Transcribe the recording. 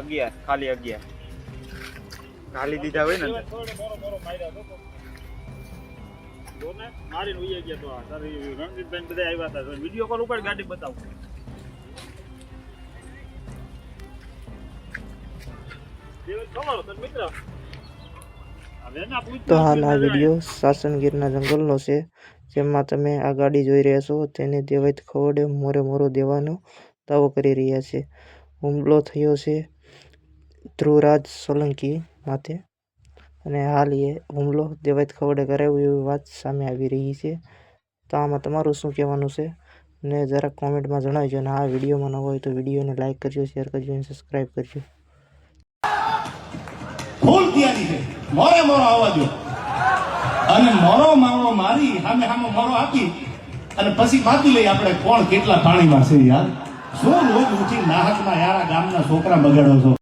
અગિયાર ખાલી અગિયાર. ખાલી દીધા હોય ને? મારીને ઉઈ ગયા તો તારી રણજીતભાઈ બધા આવ્યા હતા. વીડિયો કોલ ઉપર ગાડી બતાવું. ખબર તને મિત્ર? હવે ના પૂછ તો હાલ આ વીડિયો સાસનગીરના જંગલનો છે જેમાં તમે આ ગાડી જોઈ રહ્યા છો તેને દેવાયત ખવડે મોરે મોરો દેવાનો દાવો કરી રહ્યા છે. હુમલો થયો છે ધ્રુવરાજ સોલંકી માથે અને હાલ એ હુમલો દેવાયત ખવડે કરાવ્યો એવી વાત સામે આવી રહી છે. તો આમાં તમારું શું કહેવાનું છે? ને જરાક કોમેન્ટમાં જણાવજો અને આ વિડીયોમાં ન હોય તો વિડીયોને લાઇક કરજો, શેર કરજો અને સબસ્ક્રાઇબ કરજો. ફૂલ તૈયારી છે. મોરે મોરો આવવા અને મોરો મારો મારી સામે સામે મોરો આપી. અને પછી માપી લઈ આપણે કોણ કેટલા પાણીમાં છે યાર? શું રોજ ઊંચી નાહકમાં યાર ગામના છોકરા બગાડો છો?